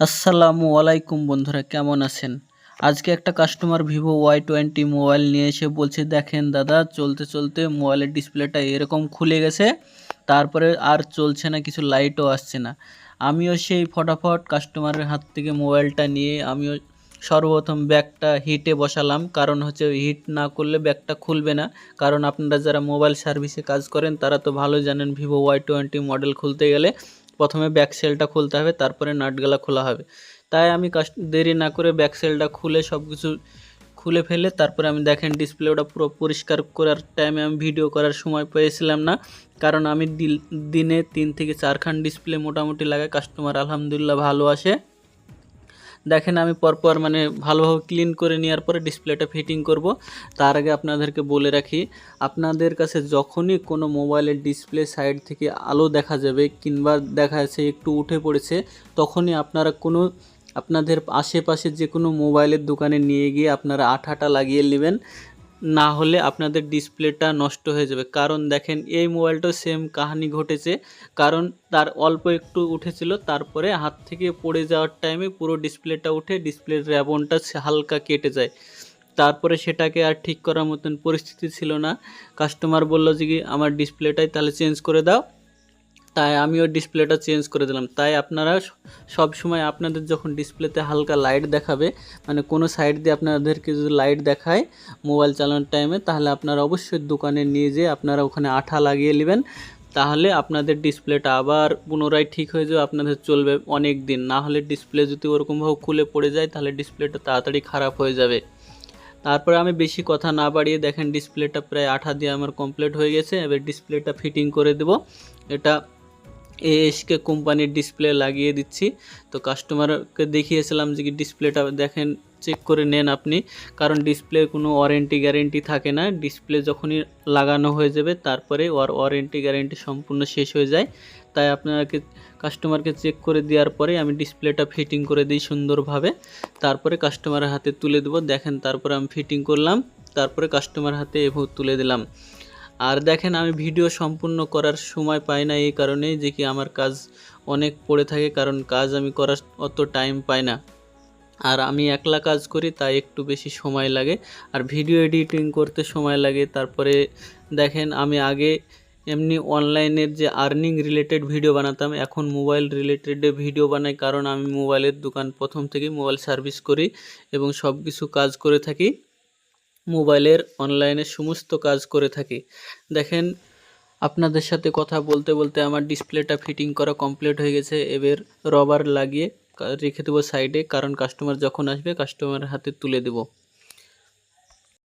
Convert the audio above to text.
আসসালামু আলাইকুম বন্ধুরা, কেমন আছেন? আজকে একটা customer Vivo Y twenty mobile নিয়ে এসে বলছে, দেখেন দাদা, চলতে চলতে মোবাইলের ডিসপ্লেটা এরকম খুলে গেছে, তারপরে আর চলছে না, কিছু লাইটও আসছে না। আমিও সেই ফটাফট কাস্টমারের হাত থেকে মোবাইলটা নিয়ে আমিও সর্বপ্রথম ব্যাগটা হিটে বসালাম। কারণ হচ্ছে হিট না করলে ব্যাগটা খুলবে না। কারণ আপনারা যারা মোবাইল সার্ভিসে কাজ করেন, তারা তো ভালো জানেন ভিভো ওয়াই টোয়েন্টি মডেল খুলতে গেলে। প্রথমে ব্যাক সেলটা খুলতে হবে, তারপরে নাটগালা খোলা হবে। তাই আমি দেরি না করে ব্যাক সেলটা খুলে সব কিছু খুলে ফেলে, তারপরে আমি দেখেন ডিসপ্লেটা পুরো পরিষ্কার করার টাইমে আমি ভিডিও করার সময় পেয়েছিলাম না। কারণ আমি দিনে তিন থেকে চারখান ডিসপ্লে মোটামুটি লাগে কাস্টমার আলহামদুলিল্লাহ ভালো আসে। দেখেন আমি পরপর মানে ভালোভাবে ক্লিন করে নেওয়ার পরে ডিসপ্লেটা ফিটিং করব। তার আগে আপনাদেরকে বলে রাখি, আপনাদের কাছে যখনই কোনো মোবাইলের ডিসপ্লে সাইড থেকে আলো দেখা যাবে কিংবা দেখা যাচ্ছে একটু উঠে পড়েছে, তখনই আপনারা কোনো, আপনাদের আশেপাশে যে কোনো মোবাইলের দোকানে নিয়ে গিয়ে আপনারা আঠাটা লাগিয়ে নেবেন। না হলে আপনাদের ডিসপ্লেটা নষ্ট হয়ে যাবে। কারণ দেখেন, এই মোবাইলটাও সেম কাহানি ঘটেছে। কারণ তার অল্প একটু উঠেছিল, তারপরে হাত থেকে পড়ে যাওয়ার টাইমে পুরো ডিসপ্লেটা উঠে, ডিসপ্লের র্যাবনটা হালকা কেটে যায়। তারপরে সেটাকে আর ঠিক করার মতন পরিস্থিতি ছিল না। কাস্টমার বলল যে কি, আমার ডিসপ্লেটাই তাহলে চেঞ্জ করে দাও। তাই আমিও ডিসপ্লেটা চেঞ্জ করে দিলাম। তাই আপনারা সব সময় আপনাদের যখন ডিসপ্লেতে হালকা লাইট দেখাবে মানে কোনো সাইড দিয়ে আপনাদেরকে যদি লাইট দেখায় মোবাইল চালানোর টাইমে তাহলে আপনারা অবশ্যই দোকানে নিয়ে যেয়ে আপনারা ওখানে আঠা লাগিয়ে নেবেন। তাহলে আপনাদের ডিসপ্লেটা আবার পুনরায় ঠিক হয়ে যাবে, আপনাদের চলবে অনেক দিন না হলে ডিসপ্লে যদি ওরকমভাবে খুলে পড়ে যায়, তাহলে ডিসপ্লেটা তাড়াতাড়ি খারাপ হয়ে যাবে। তারপরে আমি বেশি কথা না বাড়িয়ে দেখেন ডিসপ্লেটা প্রায় আঠা দিয়ে আমার কমপ্লিট হয়ে গেছে। এবার ডিসপ্লেটা ফিটিং করে দেব। এটা এএসকে কোম্পানির ডিসপ্লে লাগিয়ে দিচ্ছি। তো কাস্টমারকে দেখিয়েছিলাম যে কি ডিসপ্লেটা দেখেন চেক করে নেন আপনি। কারণ ডিসপ্লে কোনো ওয়ারেন্টি গ্যারেন্টি থাকে না। ডিসপ্লে যখনই লাগানো হয়ে যাবে, তারপরে ওর ওয়ারেন্টি গ্যারেন্টি সম্পূর্ণ শেষ হয়ে যায়। তাই আপনাকে কাস্টমারকে চেক করে দেওয়ার পরে আমি ডিসপ্লেটা ফিটিং করে দিই সুন্দরভাবে। তারপরে কাস্টমারের হাতে তুলে দেবো। দেখেন, তারপরে আমি ফিটিং করলাম। তারপরে কাস্টমার হাতে এভাবে তুলে দিলাম। আর দেখেন, আমি ভিডিও সম্পূর্ণ করার সময় পাই না এই কারণেই যে কি আমার কাজ অনেক পড়ে থাকে, কারণ কাজ আমি করার অত টাইম পাই না। আর আমি একলা কাজ করি, তাই একটু বেশি সময় লাগে। আর ভিডিও এডিটিং করতে সময় লাগে। তারপরে দেখেন, আমি আগে এমনি অনলাইনের যে আর্নিং রিলেটেড ভিডিও বানাতাম, এখন মোবাইল রিলেটেড ভিডিও বানাই, কারণ আমি মোবাইলের দোকান প্রথম থেকে মোবাইল সার্ভিস করি এবং সব কিছু কাজ করে থাকি। মোবাইলের অনলাইনে সমস্ত কাজ করে থাকি। দেখেন, আপনাদের সাথে কথা বলতে বলতে আমার ডিসপ্লেটা ফিটিং করা কমপ্লিট হয়ে গেছে। এবার রবার লাগিয়ে রেখে দেবো সাইডে কারণ কাস্টমার যখন আসবে কাস্টমারের হাতে তুলে দেবো।